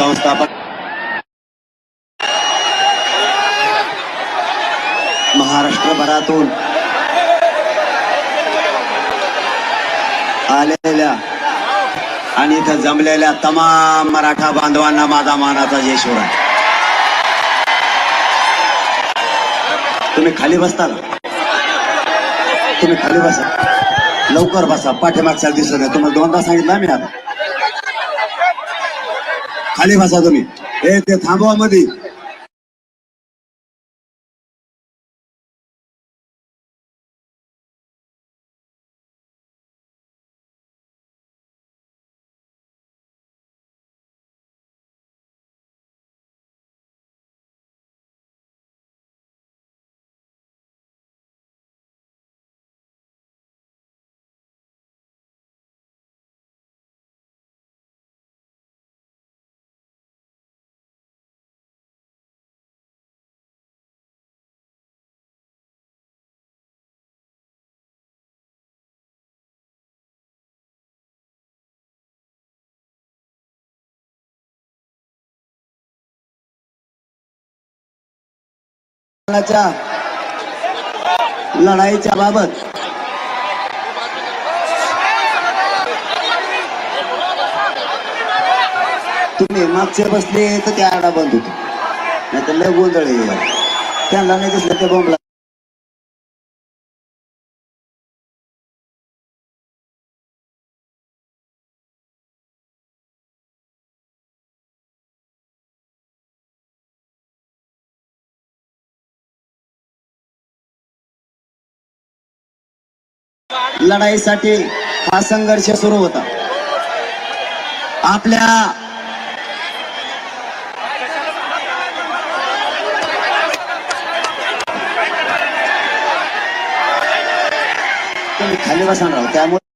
संस्थापक महाराष्ट्रभरातून आलेल्या आणि इथं जमलेल्या तमाम मराठा बांधवांना माझा मानाचा जय शिवराय हो तुम्ही खाली बसता तुम्ही खाली बसा. लवकर बसा. पाठीमागच्या दिसत नाही. तुम्हाला दोनदा सांगितलं मी आता. खाली बसा तुम्ही. हे ते थांबवा मध्ये लढाईच्या बाबत तुम्ही मागचे बसले तर त्या आडा बंद होतो. नाही तर लय गोंधळ त्यांना नाही दिसलं ते बोंबला लढाईसाठी हा संघर्ष सुरू होता. आपल्या तुम्ही खाली बसणार त्यामुळे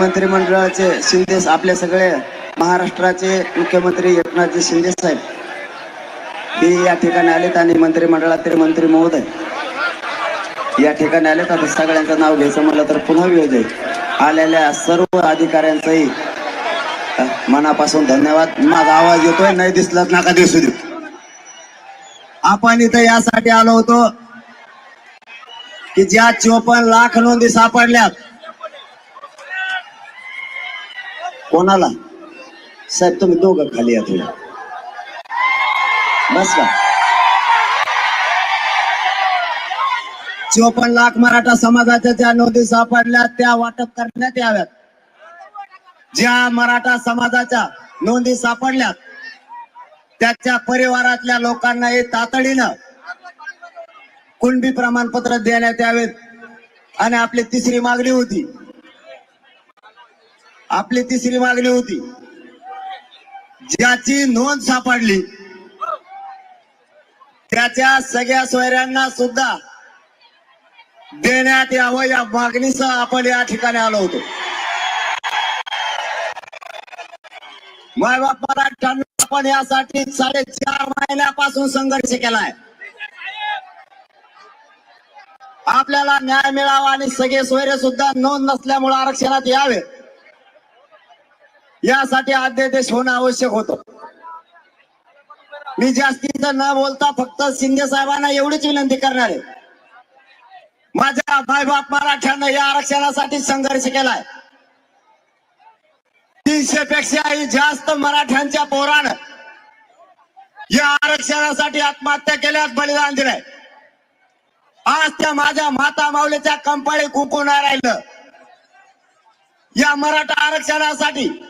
मंत्रिमंडळाचे शिंदे आपले सगळे महाराष्ट्राचे मुख्यमंत्री एकनाथजी शिंदे साहेब हे या ठिकाणी आलेत आणि मंत्रिमंडळातील मंत्री महोदय. या ठिकाणी आलेत. आता सगळ्यांचं नाव घ्यायचं म्हटलं तर पुन्हा वेळ जाईल आलेल्या सर्व अधिकाऱ्यांचंही मनापासून धन्यवाद. माझा आवाज येतोय? नाही दिसलाच. नका दिसू देऊ. आपण इथं यासाठी आलो होतो की ज्या चोपन्न लाख नोंदी सापडल्यात कोणाला? साहेब तुम्ही दोघं खाली या तुला बस का चोपन्न लाख मराठा समाजाच्या ज्या नोंदी सापडल्या त्या वाटप करण्यात याव्यात. ज्या मराठा समाजाच्या नोंदी सापडल्यात त्याच्या परिवारातल्या लोकांना हे तातडीनं कुणबी प्रमाणपत्र देण्यात यावेत. आणि आपली तिसरी मागणी होती आपली तिसरी मागणी होती. ज्याची नोंद सापडली त्याच्या सगळ्या सोयऱ्यांना सुद्धा देण्यात यावं या मागणीसह आपण या ठिकाणी आलो होतो. मायबाप मराठ्यांना आपण यासाठी साडेचार महिन्यापासून संघर्ष केलाय. आपल्याला न्याय मिळावा आणि सगळे सोयरे सुद्धा नोंद नसल्यामुळे आरक्षणात यावे. यासाठी अध्यादेश होणं आवश्यक होतं. मी जास्तीच न बोलता फक्त शिंदे साहेबांना एवढीच विनंती करणार आहे. माझ्या बाप मराठ्यानं या आरक्षणासाठी संघर्ष केलाय. तीनशे पेक्षाही जास्त मराठ्यांच्या पोरानं या आरक्षणासाठी आत्महत्या केल्यास बलिदान दिलंय. आज त्या माझ्या माता माऊलीच्या कंपाळी कुंकू नाही राहिलं. या मराठा आरक्षणासाठी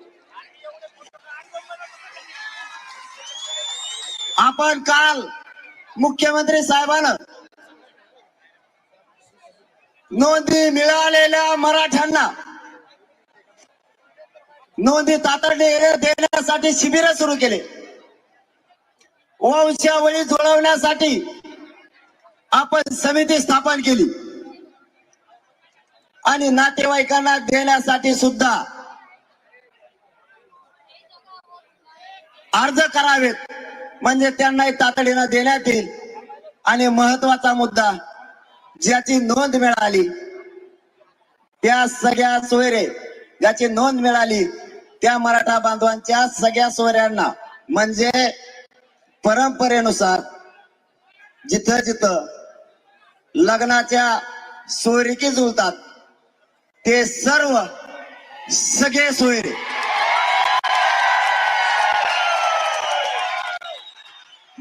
आपण काल मुख्यमंत्री साहेबांना नोंदी मिळालेल्या मराठ्यांना नोंदी तातडीने देण्यासाठी शिबिर सुरू केले. वंशावळी जुळवण्यासाठी आपण समिती स्थापन केली. आणि नातेवाईकांना देण्यासाठी सुद्धा अर्ज करावेत. म्हणजे त्यांनाही तातडीनं देण्यात येईल. आणि महत्त्वाचा मुद्दा ज्याची नोंद मिळाली त्या सगळ्या सोयरे ज्याची नोंद मिळाली त्या मराठा बांधवांच्या सगळ्या सोयऱ्यांना म्हणजे परंपरेनुसार जिथं जिथं लग्नाच्या सोयरिकी जुळतात ते सर्व सगळे सोयरे.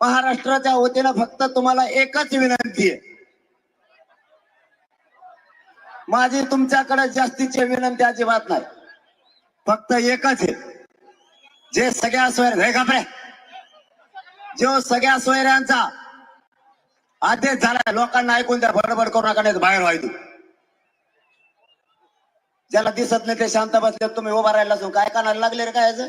महाराष्ट्राच्या वतीनं फक्त तुम्हाला एकच विनंती आहे. माझी तुमच्याकडे जास्तीची विनंती अजिबात नाही. फक्त एकच आहे. जे सगळ्या सोय घाबरे. जो सगळ्या सोयऱ्यांचा आदेश झालाय लोकांना ऐकून द्या बडबड करू नका नाही बाहेर व्हायचं. ज्याला दिसत नाही ते शांत बसले तुम्ही उभा राहिला असून काय कानाला लागले रे काय याचं?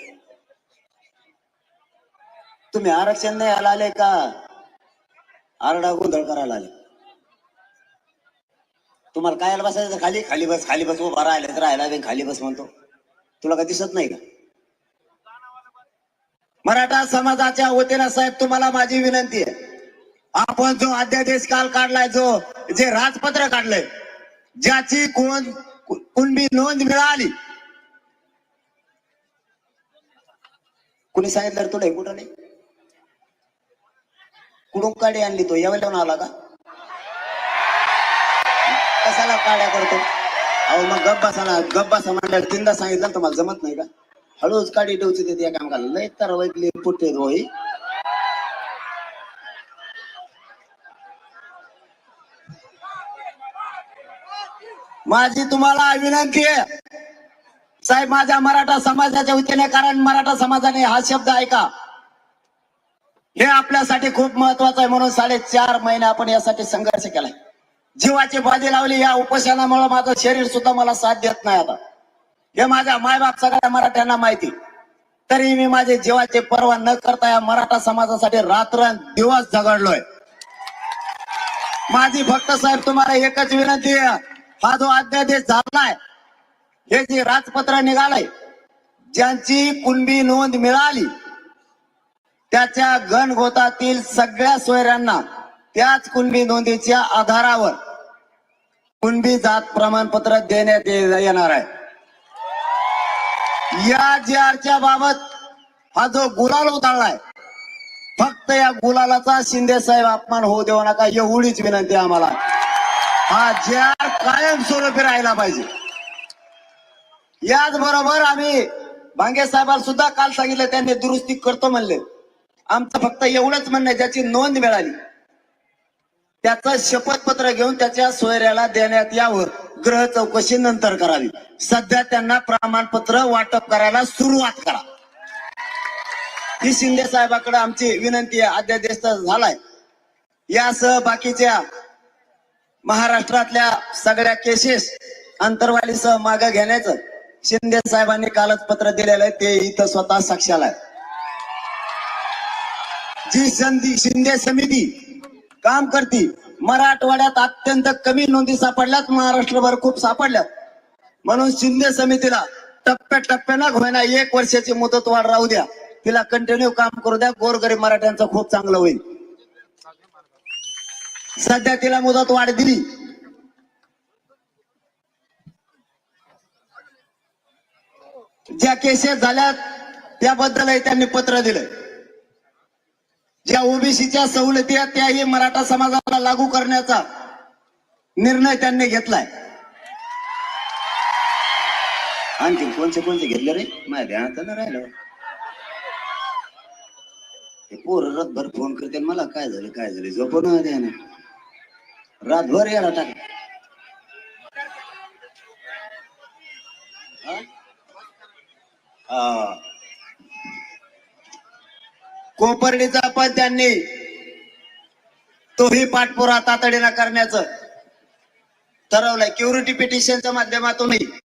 तुम्ही आरक्षण नाही आला आले का? आरडा गोंधळ करायला आले. तुम्हाला काय बसायचं? खाली? खाली बस खाली बस उभा राहिला तर राहिला नाही, खाली बस म्हणतो. तुला का दिसत नाही का? मराठा समाजाच्या वतीनं साहेब तुम्हाला माझी विनंती आहे. आपण जो अध्यादेश काल काढलाय जो जे राजपत्र काढलंय ज्याची कोण कुणबी नोंद मिळाली? कुणी सांगितलं तुला हे कुठं नाही? कुठून काडी आणली तो? यावेळेला आला का? कशाला काड्या करतो? अहो मग गप्पा बसाना गप्पा बसा म्हणल्यावर तीनदा सांगितलं ना तुम्हाला जमत नाही का? हळूच काडी ठेवची देते या काम लय तर वैकली पुटे रोही माझी तुम्हाला विनंती आहे. साहेब माझ्या मराठा समाजाच्या वतीने कारण मराठा समाजाने हा शब्द ऐका. हे आपल्यासाठी खूप महत्वाचं आहे. म्हणून साडेचार महिने आपण यासाठी संघर्ष केलाय. जीवाची बाजी लावली या उपोषणामुळे माझं शरीर सुद्धा मला साथ देत नाही आता. हे माझ्या मायबाप सगळ्या मराठ्यांना माहिती तरी मी माझे जीवाचे पर्वा न करता या मराठा समाजासाठी रात्र दिवस झगडलोय. माझी भक्त साहेब तुम्हाला एकच विनंती आहे. हा जो अध्यादेश झालाय हे जे राजपत्र निघालंय ज्यांची कुणबी नोंद मिळाली त्याच्या गणगोतातील सगळ्या सोयऱ्यांना त्याच कुणबी नोंदीच्या आधारावर कुणबी जात प्रमाणपत्र देण्यात ये- येणार आहे. या जी आरच्या बाबत हा जो गुलाल उधळलाय फक्त या गुलालाचा शिंदे साहेब अपमान होऊ देऊ नका एवढीच विनंती आम्हाला. हा जे आर कायमस्वरूपी राहिला पाहिजे. याच बरोबर आम्ही भांगे साहेबांना सुद्धा काल सांगितलं त्यांनी दुरुस्ती करतो म्हणले. आमचं फक्त एवढंच म्हणणं ज्याची नोंद मिळाली त्याचं शपथपत्र घेऊन त्याच्या सोयऱ्याला देण्यात यावं ग्रह चौकशी नंतर करावी. सध्या त्यांना प्रमाणपत्र वाटप करायला सुरुवात करा. ही शिंदे साहेबाकडे आमची विनंती आहे अध्यादेश झालाय. यासह बाकीच्या महाराष्ट्रातल्या सगळ्या केसेस अंतरवालीसह मागे घेण्याचं शिंदे साहेबांनी कालच पत्र दिलेलं आहे ते इथं स्वतः साक्षाला आहे. जी संधी शिंदे समिती काम करती मराठवाड्यात अत्यंत कमी नोंदी सापडल्यात महाराष्ट्रभर खूप सापडल्यात. म्हणून शिंदे समितीला टप्प्याटप्प्यानं होईना एक वर्षाची मुदत वाढ राहू द्या. तिला कंटिन्यू काम करू द्या गोरगरीब मराठ्यांचं खूप चांगलं होईल. सध्या तिला मुदत वाढ दिली ज्या केसेस झाल्यात त्याबद्दलही त्यांनी पत्र दिलं ज्या ओबीसीच्या सवलती आहेत त्याही मराठा समाजाला लागू करण्याचा निर्णय त्यांनी घेतलाय. आणखी कोणते कोणते घेतले रे? माझ्या ध्यानात नाही राहिलं. हे पोर रातभर फोन करते मला काय झालं काय झालं? झोपून द्या ना. रातभर याला टाक. हा. कोपर्डीचा पण त्यांनी. तोही पाठपुरा तातडीनं करण्याचं ठरवलंय. क्युरिटी पिटिशनच्या माध्यमातूनही.